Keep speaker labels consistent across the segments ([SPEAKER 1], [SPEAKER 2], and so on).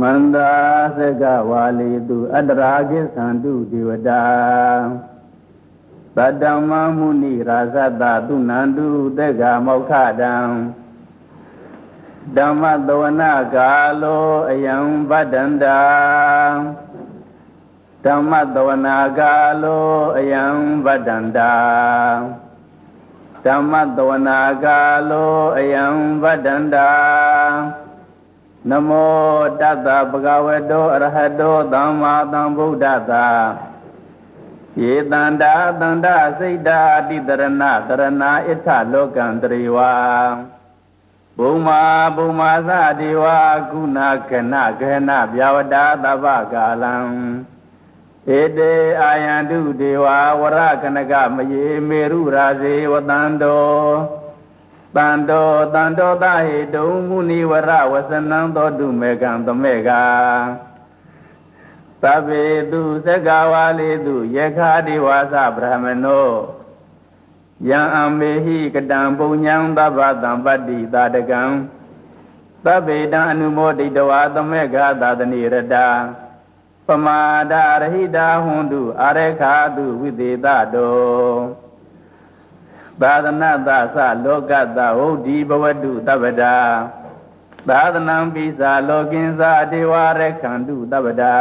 [SPEAKER 1] မန္တာသကဝါလီတုအတ္တရာကိသန္တုဒေဝတာသတ္တမမုနိရာဇတသုနန္တုတေကမောက္ခတံဓမ္မသဝနာကာလောအယံဗဒ္ဒန္တာဓမ္မသဝနာကာလောအယံဗဒ္ဒန္တာဓမ္မသဝနာကာလောအယံဗဒ္ဒန္တာ နမောတတ္တဗဂဝတောအရဟတောသမ္မာသမ္ဗုဒ္ဓသာယေတန္တာတန္တာစိတ်တာအတိတရဏတရဏဣထလောကံတရေဝါဘုံမာဘုံမာသဒေဝကုဏကနကနဗျာဝတာသဗ္ဗကာလံဧတေအာယန္တုဒေဝဝရကနကမယေမေရုရာဇေဝတန္တော တန်တောတန်တောသဟေတုံမုနိဝရဝစနံသောတုမေကံသမေကသဗ္ဗေတုသက္ကဝါလေတုယခာတိဝါစဗြဟ္မနောယံအမေဟိကတံပုညံသဗ္ဗတံပတ္တိသာတကံသဗ္ဗေတံအနုမောဒိတဝါသမေကသာသနိရတာပမာဒရဟိတာဟွန်တုအာရခာတုဝိသေတတော သာသနသသလောကတဟုတ်ဒီဘဝတုတပ္ပဒါသာသနံပိစာလောကင်းစာဒေဝရခန္တုတပ္ပဒါ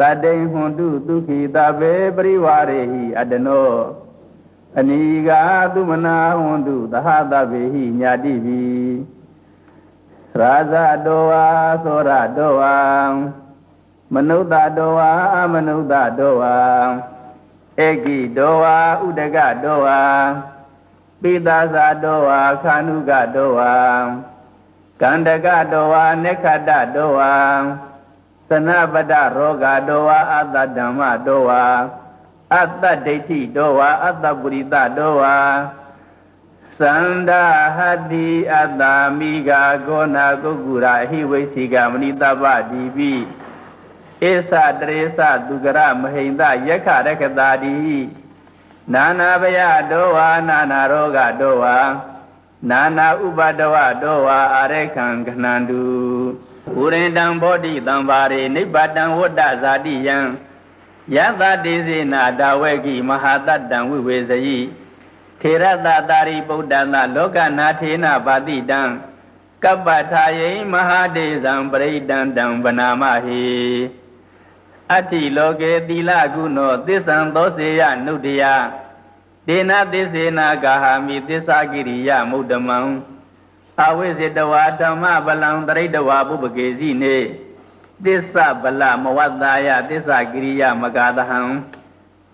[SPEAKER 1] တတိဟွန်တုဒုက္ခိတဘေပရိဝရေဟိအတနောအနိကာသုမနာဟွန်တုသဟတဗေဟိညာတိပိရာဇတောဝါသောရတောဝါမနုဿတောဝါအမနုဿတောဝါ ဧကိတောဝါဥဒကတောဝါပိသာဇာတောဝါခာနုကတောဝါကန္တကတောဝါနေခတတောဝါသနပတရောဂတောဝါအတ္တဓမ္မတောဝါအတ္တဒိဋ္ဌိတောဝါအတ္တပုရိသတောဝါသန္ဒဟတိအတ္တမိဂာကောနာကုက္ကုရာဟိဝိသိကမဏိတပ္ပဒီပိ ဧသတရေသသူကရမဟိန္ဒယက္ခရကတာတိနာနာဘယတောဝါနာနာရောဂတောဝါနာနာဥပဒဝတောဝါအာရခံခဏန္တုဥရိန္တံဘောဓိတံပါရေနိဗ္ဗတံဝတ္တဇာတိယံယသတိစေနာဒါဝေကိမဟာတတံဝိဝေဇယိထေရတတာရိပုဒ္ဒနာလောကနာထေနပါတိတံကပ္ပထာယိမဟာဒေဇံပရိတံတံဗနာမဟိ အတ္တိလောကေသီလကုနောသစ္ဆံသောစေယနုတ္တယဒေနသစ္စေနာဂာဟာမိသစ္စာကိရိယမုဒ္ဓမံအဝိဇ္ဇတဝါဓမ္မပလံတရိတဝါပုပ္ပကေစီနေသစ္စာဗလမဝတ္တာယသစ္စာကိရိယမဂါတဟံ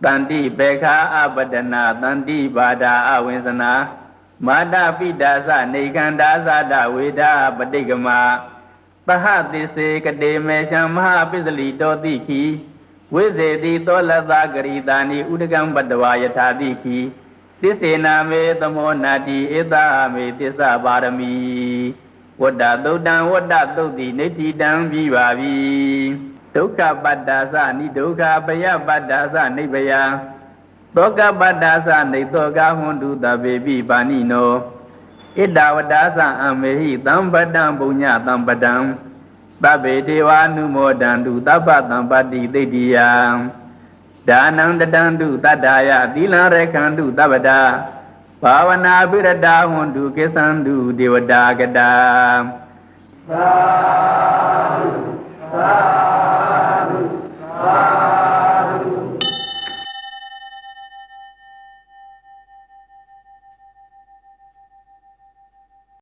[SPEAKER 1] တန္တိဘေခာအပဒနာတန္တိဘာဒာအဝိဇ္ဇနာမာတပိဒါသနေခန္ဓာသဒဝေဒာပဋိကမ ပဟသစ္စေကတေမေရှံမဟာပိစလီတောတိခိဝိဇေတိသောလသဂရိတာနိဥဒကံပတဝါယထာတိခိသစ္စေနာမေသမောနာတိဧတမေသစ္စာပါရမီဝတ္တသုတ်တံဝတ္တသုတ်တိနေတိတံပြီးပါပြီဒုက္ခပတ္တာသနိဒုက္ခပယပတ္တာသနိဗ္ဗယသောကပတ္တာသနေသောကဟွန်တုတဗေပိပါဏိနော ဣတဝတာသအမေဟိသမ္ပတံပုညသမ္ပတံသဗ္ဗေဒေဝ ानु မောတံတုသဗ္ဗသမ္ပတိသိတိယဒါနံတတံတုတတ္တာယသီလရခန္တုသဗ္ဗတာဘာဝနာပိရတာဟွန်တုကိသံတုဒေဝတာကတာသာဓုသာဓုသာဓု